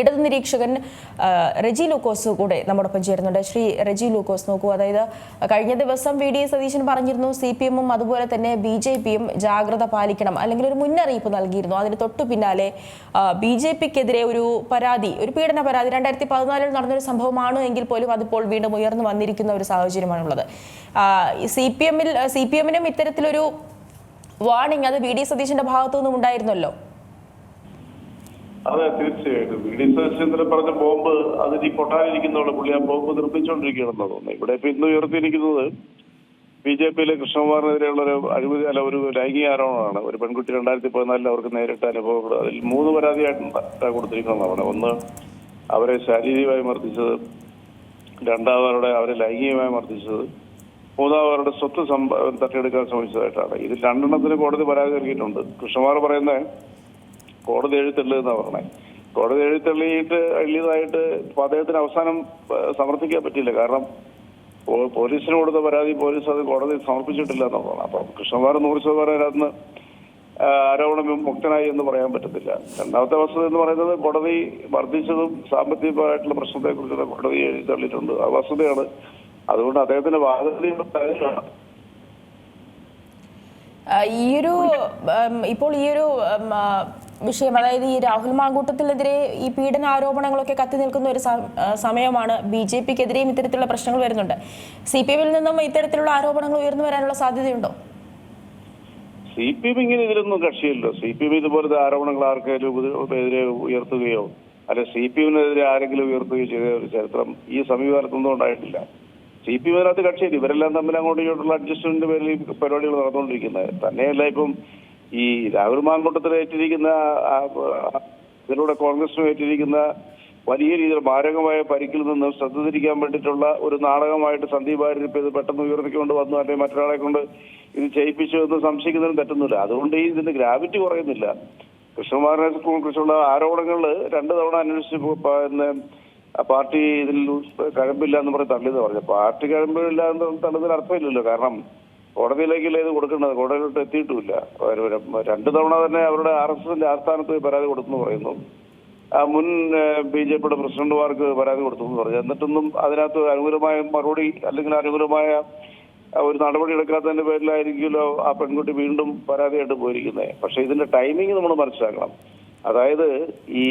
ഇടതു നിരീക്ഷകൻ റെജി ലൂക്കോസ് കൂടെ നമ്മോടൊപ്പം ചേരുന്നുണ്ട്. ശ്രീ റെജി ലൂക്കോസ് നോക്കൂ അതായത് കഴിഞ്ഞ ദിവസം വി ഡി എ സതീശൻ പറഞ്ഞിരുന്നു സി പി എമ്മും അതുപോലെ തന്നെ ബി ജെ പിയും ജാഗ്രത പാലിക്കണം അല്ലെങ്കിൽ ഒരു മുന്നറിയിപ്പ് നൽകിയിരുന്നു. അതിന് തൊട്ടു പിന്നാലെ ബി ജെ പിക്കെതിരെ ഒരു പരാതി ഒരു പീഡന പരാതി രണ്ടായിരത്തി പതിനാലിൽ നടന്നൊരു സംഭവമാണ് എങ്കിൽ പോലും അതിപ്പോൾ വീണ്ടും ഉയർന്നു വന്നിരിക്കുന്ന ഒരു സാഹചര്യമാണുള്ളത്. സി പി എമ്മിൽ സി പി എമ്മിനും ഇത്തരത്തിലൊരു വാർണിംഗ് അത് വി ഡി സതീശന്റെ ഭാഗത്തു നിന്നും ഉണ്ടായിരുന്നല്ലോ? അതെ തീർച്ചയായിട്ടും. വി ഡി പറഞ്ഞ ബോംബ് അതിന് പൊട്ടാനിരിക്കുന്നവളെ പുള്ളി ആ ബോംബ് നിർമ്മിച്ചുകൊണ്ടിരിക്കുകയാണെന്ന് തോന്നുന്നു. ഇവിടെ ഇപ്പൊ ഇന്ന് ഉയർത്തിയിരിക്കുന്നത് ബി ജെ പിയിലെ കൃഷ്ണകുമാറിനെതിരെയുള്ള ഒരു അഴിമതി അല്ല ഒരു ലൈംഗിക ആരോപണമാണ്. ഒരു പെൺകുട്ടി രണ്ടായിരത്തി പതിനാലിൽ അവർക്ക് നേരിട്ട് അനുഭവപ്പെടും അതിൽ മൂന്ന് പരാതിയായിട്ടാണ് കൊടുത്തിരിക്കുന്നതാണ് ഒന്ന് അവരെ ശാരീരികമായി മർദ്ദിച്ചത്. രണ്ടാമതവരുടെ അവരെ ലൈംഗികമായി മർദ്ദിച്ചത്. മൂന്നാമതവരുടെ സ്വത്ത് തട്ടിയെടുക്കാൻ ശ്രമിച്ചതായിട്ടാണ്. ഇത് രണ്ടെണ്ണത്തിന് കോടതി പരാതി നൽകിയിട്ടുണ്ട്. കൃഷ്ണകുമാർ പറയുന്നത് കോടതി എഴുത്തള്ളതെന്നാ പറഞ്ഞത് കോടതി എഴുത്തള്ളിയിട്ട് എഴുതിയതായിട്ട് അദ്ദേഹത്തിന് അവസാനം സമർപ്പിക്കാൻ പറ്റില്ല കാരണം പോലീസിന് കൊടുത്ത പരാതി പോലീസ് അത് കോടതി സമർപ്പിച്ചിട്ടില്ല എന്നുള്ളതാണ് അപ്പം കൃഷ്ണകുമാർ നൂറ് ശതമാനം അതിനകത്ത് ആരോപണം മുക്തനായി എന്ന് പറയാൻ പറ്റത്തില്ല. രണ്ടാമത്തെ വസ്തുത എന്ന് പറയുന്നത് കോടതി വർദ്ധിച്ചതും സാമ്പത്തികമായിട്ടുള്ള പ്രശ്നത്തെക്കുറിച്ചുള്ള കോടതി എഴുതി തള്ളിയിട്ടുണ്ട് ആ വസ്തുതയാണ്. അതുകൊണ്ട് അദ്ദേഹത്തിന്റെ കാര്യമാണ് ആ, ഈയൊരു ഇപ്പോൾ ഈയൊരു വിഷയം. അതായത് ഈ രാഹുൽ മാങ്കൂട്ടത്തിനെതിരെ ഈ പീഡന ആരോപണങ്ങളൊക്കെ കത്തി നിൽക്കുന്ന ഒരു സമയമാണ് ബി ജെ പിക്കെതിരെയും ഇത്തരത്തിലുള്ള പ്രശ്നങ്ങൾ വരുന്നുണ്ട്. സി പി എമ്മിൽ നിന്നും ഇത്തരത്തിലുള്ള ആരോപണങ്ങൾ ഉയർന്നു വരാനുള്ള സാധ്യതയുണ്ടോ? സി പി എം ഇങ്ങനെ ഇതിലൊന്നും കക്ഷിയല്ലോ സി പി എം ഇതുപോലത്തെ ആരോപണങ്ങൾ ആർക്കെങ്കിലും എതിരെ ഉയർത്തുകയോ അല്ലെ സി പി എമ്മിനെതിരെ ആരെങ്കിലും ഉയർത്തുകയോ ചെയ്ത ഒരു ചരിത്രം ഈ സമീപകാലത്തൊന്നും ഉണ്ടായിട്ടില്ല സി പി എമ്മിനകത്ത് കക്ഷിയില്ല. ഇവരെല്ലാം തമ്മിൽ അങ്ങോട്ടും ഇങ്ങോട്ടുള്ള അഡ്ജസ്റ്റ്മെന്റ് പേരിൽ പരിപാടികൾ നടന്നുകൊണ്ടിരിക്കുന്നത്. തന്നെയല്ല ഇപ്പം ഈ രാഹുൽ മാങ്കൂട്ടത്തിൽ ഏറ്റിരിക്കുന്ന ഇതിലൂടെ കോൺഗ്രസിനും ഏറ്റിരിക്കുന്ന വലിയ രീതിയിൽ മാരകമായ പരിക്കിൽ നിന്ന് ശ്രദ്ധ തിരിക്കാൻ വേണ്ടിയിട്ടുള്ള ഒരു നാടകമായിട്ട് സന്ദീപ് ഇപ്പൊ ഇത് പെട്ടെന്ന് ഉയർത്തിക്കൊണ്ട് വന്നു അല്ലെങ്കിൽ മറ്റൊരാളെ കൊണ്ട് ഇത് ചെയ്യിപ്പിച്ചു എന്ന് സംശയിക്കുന്നതിന് തെറ്റുന്നില്ല. അതുകൊണ്ട് ഈ ഇതിന്റെ ഗ്രാവിറ്റി കുറയുന്നില്ല. കൃഷ്ണകുമാറിനെ കുറിച്ചുള്ള ആരോപണങ്ങൾ രണ്ടു തവണ അന്വേഷിച്ച് പിന്നെ പാർട്ടി ഇതിൽ കഴമ്പില്ല എന്ന് പറഞ്ഞ് തള്ളിയത് പറഞ്ഞു പാർട്ടി കഴമ്പില്ല എന്ന് തള്ളുന്നതിന് അർത്ഥമില്ലല്ലോ. കാരണം കോടതിയിലേക്കല്ലേ ഇത് കൊടുക്കേണ്ടത്? കോടതിയിലോട്ട് എത്തിയിട്ടുമില്ല. രണ്ടു തവണ തന്നെ അവരുടെ ആർ എസ് എസിന്റെ ആസ്ഥാനത്ത് പരാതി കൊടുത്തെന്ന് പറയുന്നു. മുൻ ബി ജെ പിയുടെ പ്രസിഡന്റുമാർക്ക് പരാതി കൊടുത്തു എന്ന് പറഞ്ഞു. എന്നിട്ടൊന്നും അതിനകത്ത് അനുകൂലമായ മറുപടി അല്ലെങ്കിൽ അനുകൂലമായ ഒരു നടപടി എടുക്കാത്തതിന്റെ പേരിലായിരിക്കുമല്ലോ ആ പെൺകുട്ടി വീണ്ടും പരാതിയായിട്ട് പോയിരിക്കുന്നത് പക്ഷെ ഇതിന്റെ ടൈമിംഗ് നമ്മൾ മനസ്സിലാക്കണം. അതായത് ഈ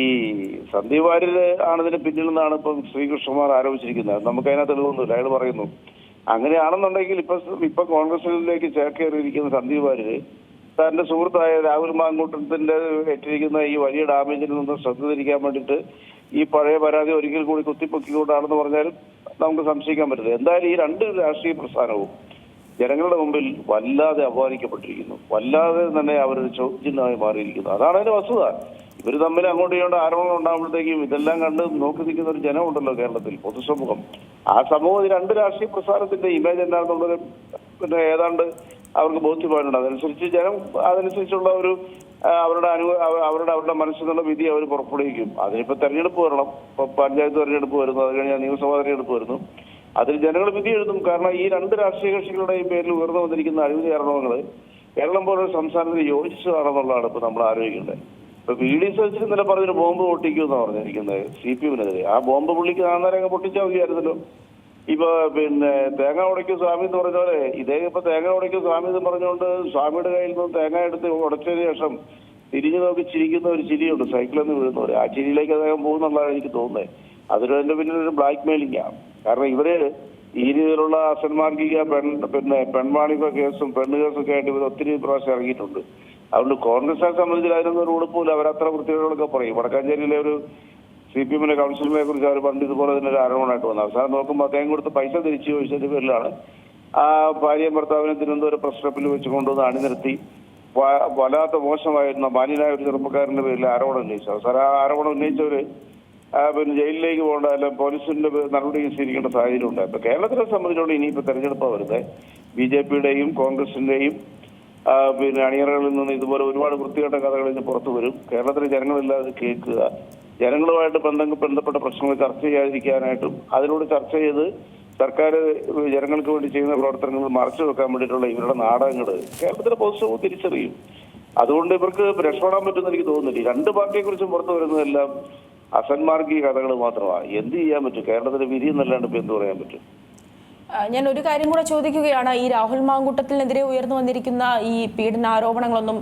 സന്ദീപ് വാര്യര് ആണ് ഇതിന് പിന്നിൽ നിന്നാണ് ഇപ്പം ശ്രീകൃഷ്ണകുമാർ ആരോപിച്ചിരിക്കുന്നത്. നമുക്ക് അതിനകത്ത് തെളിവൊന്നുമില്ല. അയാൾ പറയുന്നു അങ്ങനെയാണെന്നുണ്ടെങ്കിൽ ഇപ്പൊ ഇപ്പൊ കോൺഗ്രസിലേക്ക് ചേക്കേറിയിരിക്കുന്ന സന്ദീപ് വാര്യര് തന്റെ സുഹൃത്തായ രാഹുൽ മാങ്കൂട്ടത്തിന്റെ ഏറ്റിരിക്കുന്ന ഈ വലിയ ഡാമേജിൽ നിന്ന് ശ്രദ്ധ തിരിക്കാൻ വേണ്ടിയിട്ട് ഈ പഴയ പരാതി ഒരിക്കൽ കൂടി കുത്തിപ്പൊക്കിക്കൊണ്ടാണെന്ന് പറഞ്ഞാലും നമുക്ക് സംശയിക്കാൻ പറ്റില്ല. എന്തായാലും ഈ രണ്ട് രാഷ്ട്രീയ പ്രസ്ഥാനവും ജനങ്ങളുടെ മുമ്പിൽ വല്ലാതെ അപമാനിക്കപ്പെട്ടിരിക്കുന്നു. വല്ലാതെ തന്നെ അവരൊരു ചോദ്യമായി മാറിയിരിക്കുന്നു. അതാണ് അതിന്റെ വസ്തുത. ഇവർ തമ്മിൽ അങ്ങോട്ട് ഇങ്ങോട്ട് ആരോപണം ഉണ്ടാകുമ്പോഴത്തേക്കും ഇതെല്ലാം കണ്ട് നോക്കി നിൽക്കുന്ന ഒരു ജനമുണ്ടല്ലോ കേരളത്തിൽ പൊതുസമൂഹം. ആ സമൂഹം രണ്ട് രാഷ്ട്രീയ പ്രസ്ഥാനത്തിന്റെ ഇമേജ് എന്താണെന്നുള്ളത് പിന്നെ ഏതാണ്ട് അവർക്ക് ബോധ്യമായിട്ടുണ്ട്. അതനുസരിച്ച് ജനം അതനുസരിച്ചുള്ള ഒരു അവരുടെ അനു അവരുടെ അവരുടെ മനസ്സിലുള്ള വിധി അവർ പുറപ്പെടുവിക്കും. അതിനിപ്പോ തെരഞ്ഞെടുപ്പ് വരണം. ഇപ്പൊ പഞ്ചായത്ത് തെരഞ്ഞെടുപ്പ് വരുന്നു. അത് കഴിഞ്ഞാൽ നിയമസഭാ തെരഞ്ഞെടുപ്പ് വരുന്നു. അതിൽ ജനങ്ങൾ വിധി എഴുതും. കാരണം ഈ രണ്ട് രാഷ്ട്രീയ കക്ഷികളുടെയും പേരിൽ ഉയർന്നു വന്നിരിക്കുന്ന അഴിമതി ആരോപണങ്ങൾ കേരളം പോലുള്ള സംസ്ഥാനത്തിന് യോജിച്ചതാണെന്നുള്ളതാണ് ഇപ്പൊ നമ്മൾ ആലോചിക്കേണ്ടത്. ഇപ്പൊ വി ഡി സതീശൻ ഇന്നലെ പറഞ്ഞൊരു ബോംബ് പൊട്ടിക്കുമെന്നാണ് പറഞ്ഞിരിക്കുന്നത് സി പി എമ്മിനെതിരെ. ആ ബോംബ് പുള്ളിക്ക് അങ്ങ് പൊട്ടിച്ചാൽ മതിയായിരുന്നല്ലോ. ഇപ്പൊ പിന്നെ തേങ്ങ ഉടയ്ക്കും സ്വാമി എന്ന് പറഞ്ഞ പോലെ ഇതേ ഇപ്പൊ തേങ്ങ ഉടയ്ക്കും സ്വാമി എന്ന് പറഞ്ഞുകൊണ്ട് സ്വാമിയുടെ കയ്യിൽ നിന്ന് തേങ്ങ എടുത്ത് ഉടച്ചതിന് ശേഷം തിരിഞ്ഞു നോക്കി ചിരിക്കുന്ന ഒരു ചിരിയുണ്ട്. സൈക്കിളിൽ നിന്ന് വീഴുന്നവര്. ആ ചിരിയിലേക്ക് അദ്ദേഹം പോകുന്നുള്ളതാണ് എനിക്ക് തോന്നുന്നത്. അതൊരു എന്റെ പിന്നിൽ ഒരു ബ്ലാക്ക് മെയിലിംഗ് ആണ് കാരണം ഇവർ ഈ രീതിയിലുള്ള അസന്മാർഗിക പെൺ പിന്നെ പെൺവാണിഭ കേസും പെണ്ണ് കേസൊക്കെ ആയിട്ട് ഇവർ ഒത്തിരി പ്രാവശ്യം ഇറങ്ങിയിട്ടുണ്ട്. അതുകൊണ്ട് കോൺഗ്രസിനെ സംബന്ധിച്ച് അതിനൊന്നും ഉടുപ്പില്ല അവരത്ര വൃത്തികളൊക്കെ പറയും. വടക്കാഞ്ചേരിയിലെ ഒരു സി പി എമ്മിലെ കൗൺസിലിനെ കുറിച്ച് അവർ പണ്ട് ഇതുപോലെ തന്നെ ഒരു ആരോപണമായിട്ട് വന്നു. അവസാനം നോക്കുമ്പോൾ അദ്ദേഹം കൊടുത്ത് പൈസ തിരിച്ചു ചോദിച്ചതിന്റെ പേരിലാണ് ആ ഭാര്യയും ഭർത്താവിനെ തിരുവനന്തപുരം പ്രസ് ക്ലബിൽ വെച്ച് കൊണ്ടുവന്ന് അണിനിരത്തി. വല്ലാത്ത മോശമായിരുന്ന മാന്യനായ ഒരു ചെറുപ്പക്കാരന്റെ പേരിൽ ആരോപണം ഉന്നയിച്ചു. അവസാനം ആ ആരോപണം ഉന്നയിച്ചവര് പിന്നെ ജയിലിലേക്ക് പോകേണ്ട അല്ല പോലീസിന്റെ നടപടി സ്വീകരിക്കേണ്ട സാഹചര്യം ഉണ്ടായി അപ്പൊ കേരളത്തിനെ സംബന്ധിച്ചോളം ഇനിയിപ്പോ തെരഞ്ഞെടുപ്പാണ് വരുന്നത് ബി ജെ പിയുടെയും കോൺഗ്രസിന്റെയും പിന്നെ അണിയറകളിൽ നിന്ന് ഇതുപോലെ ഒരുപാട് വൃത്തികെട്ട കഥകൾ ഇന്ന് പുറത്തു വരും. കേരളത്തിലെ ജനങ്ങളില്ലാതെ കേൾക്കുക. ജനങ്ങളുമായിട്ട് ബന്ധം ബന്ധപ്പെട്ട പ്രശ്നങ്ങൾ ചർച്ച ചെയ്യാതിരിക്കാനായിട്ടും അതിലൂടെ ചർച്ച ചെയ്ത് സർക്കാർ ജനങ്ങൾക്ക് വേണ്ടി ചെയ്യുന്ന പ്രവർത്തനങ്ങൾ മറച്ചു വെക്കാൻ വേണ്ടിയിട്ടുള്ള ഇവരുടെ നാടകങ്ങൾ കേരളത്തിലെ പൊതുസമൂഹം തിരിച്ചറിയും. അതുകൊണ്ട് ഇവർക്ക് രക്ഷപ്പെടാൻ പറ്റുമെന്ന് എനിക്ക് തോന്നുന്നില്ല. രണ്ട് പാർട്ടിയെ കുറിച്ചും പുറത്തു വരുന്നതെല്ലാം അസന്മാർഗീയ കഥകൾ മാത്രമാണ്. എന്ത് ചെയ്യാൻ പറ്റും? കേരളത്തിന്റെ വിധി എന്നല്ലാണ്ട് ഇപ്പൊ എന്ത് പറയാൻ പറ്റും? ഞാൻ ഒരു കാര്യം കൂടെ ചോദിക്കുകയാണ്. ഈ രാഹുൽ മാങ്കൂട്ടത്തിനെതിരെ ഉയർന്നു വന്നിരിക്കുന്ന ഈ പീഡനാരോപണങ്ങളൊന്നും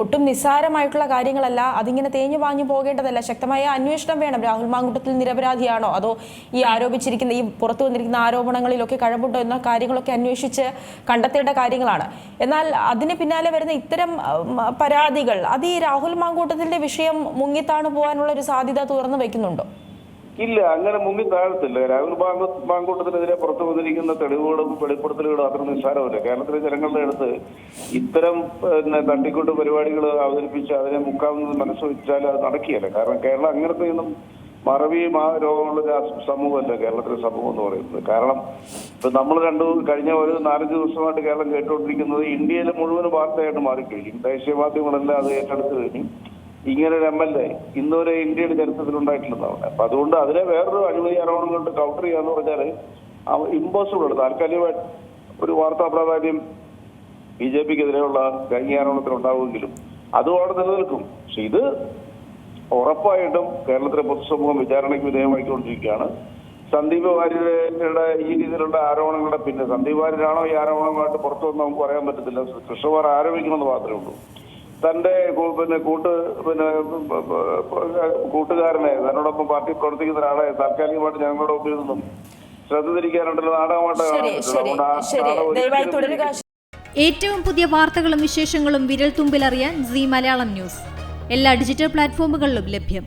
ഒട്ടും നിസ്സാരമായിട്ടുള്ള കാര്യങ്ങളല്ല. അതിങ്ങനെ തേഞ്ഞു വാങ്ങി പോകേണ്ടതല്ല. ശക്തമായ അന്വേഷണം വേണം. രാഹുൽ മാങ്കൂട്ടത്തിൽ നിരപരാധിയാണോ? അതോ ഈ ആരോപിച്ചിരിക്കുന്ന ഈ പുറത്തു വന്നിരിക്കുന്ന ആരോപണങ്ങളിലൊക്കെ കഴമ്പുണ്ടോ എന്ന കാര്യങ്ങളൊക്കെ അന്വേഷിച്ച് കണ്ടെത്തേണ്ട കാര്യങ്ങളാണ്. എന്നാൽ അതിന് പിന്നാലെ വരുന്ന ഇത്തരം പരാതികൾ അത് ഈ രാഹുൽ മാങ്കൂട്ടത്തിന്റെ വിഷയം മുങ്ങിത്താണു പോകാനുള്ള ഒരു സാധ്യത തുറന്നു വെക്കുന്നുണ്ടോ ഇല്ല അങ്ങനെ മുങ്ങി താഴത്തില്ല. രാഹുൽ ബാങ്ക് ബാങ്കൂട്ടത്തിനെതിരെ പുറത്തു വന്നിരിക്കുന്ന തെളിവുകളും വെളിപ്പെടുത്തലുകളും അത്ര നിസ്സാരമല്ല. കേരളത്തിലെ ജനങ്ങളുടെ അടുത്ത് ഇത്തരം പിന്നെ തട്ടിക്കൊണ്ട് പരിപാടികൾ അവതരിപ്പിച്ച് അതിനെ മുക്കാമെന്ന് മനസ്സ് വെച്ചാൽ അത് നടക്കുകയല്ല. കാരണം കേരളം അങ്ങനത്തെ ഒന്നും മറവിയും ആ രോഗമുള്ള സമൂഹമല്ല കേരളത്തിലെ സമൂഹം എന്ന് പറയുന്നത്. കാരണം ഇപ്പൊ നമ്മൾ കണ്ടു കഴിഞ്ഞ ഒരു നാലഞ്ച് ദിവസമായിട്ട് കേരളം കേട്ടുകൊണ്ടിരിക്കുന്നത് ഇന്ത്യയിലെ മുഴുവൻ വാർത്തയായിട്ട് മാറിക്കഴിഞ്ഞു. ദേശീയ മാധ്യമങ്ങളെല്ലാം അത് ഏറ്റെടുത്ത് കഴിഞ്ഞു. ഇങ്ങനെ ഒരു എം എൽ എ ഇന്നുവരെ ഇന്ത്യയുടെ ചരിത്രത്തിൽ ഉണ്ടായിട്ടുള്ളതാണ് അപ്പൊ അതുകൊണ്ട് അതിനെ വേറൊരു അഴിമതി ആരോപണം കൊണ്ട് കൗണ്ടർ ചെയ്യാന്ന് പറഞ്ഞാൽ ഇമ്പോസിബിൾ ആണ്. താൽക്കാലികമായിട്ട് ഒരു വാർത്താ പ്രാധാന്യം ബി ജെ പിക്കെതിരെയുള്ള ആരോപണത്തിൽ ഉണ്ടാവുമെങ്കിലും അതുമാണ് നിലനിൽക്കും. പക്ഷെ ഇത് ഉറപ്പായിട്ടും കേരളത്തിലെ പൊതുസമൂഹം വിചാരണയ്ക്ക് വിധേയമായിക്കൊണ്ടിരിക്കുകയാണ്. സന്ദീപ് വാര്യരുടെ ഈ രീതിയിലുള്ള ആരോപണങ്ങളുടെ പിന്നെ സന്ദീപ് വാര്യരാണോ ഈ ആരോപണമായിട്ട് പുറത്തു വന്ന് നമുക്ക് പറയാൻ പറ്റത്തില്ല. കൃഷ്ണവാർ ആരോപിക്കണമെന്ന് മാത്രമേ ഉള്ളൂ. തന്റെ പിന്നെ കൂട്ട് പിന്നെ കൂട്ടുകാരനെ തന്നോടൊപ്പം പാർട്ടി പ്രവർത്തിക്കുന്ന ഒരാളെ താൽക്കാലികമായിട്ട് ഞങ്ങളുടെ മുമ്പിൽ നിന്നും ശ്രദ്ധ തിരിക്കാനുണ്ടല്ലോ. നാടകമായിട്ട് ശരി ശരി ശരി. നാടകം ദയവായി ഏറ്റവും പുതിയ വാർത്തകളും വിശേഷങ്ങളും വിരൽ തുമ്പിലറിയാൻ സി മലയാളം ന്യൂസ്. എല്ലാ ഡിജിറ്റൽ പ്ലാറ്റ്ഫോമുകളിലും ലഭ്യം.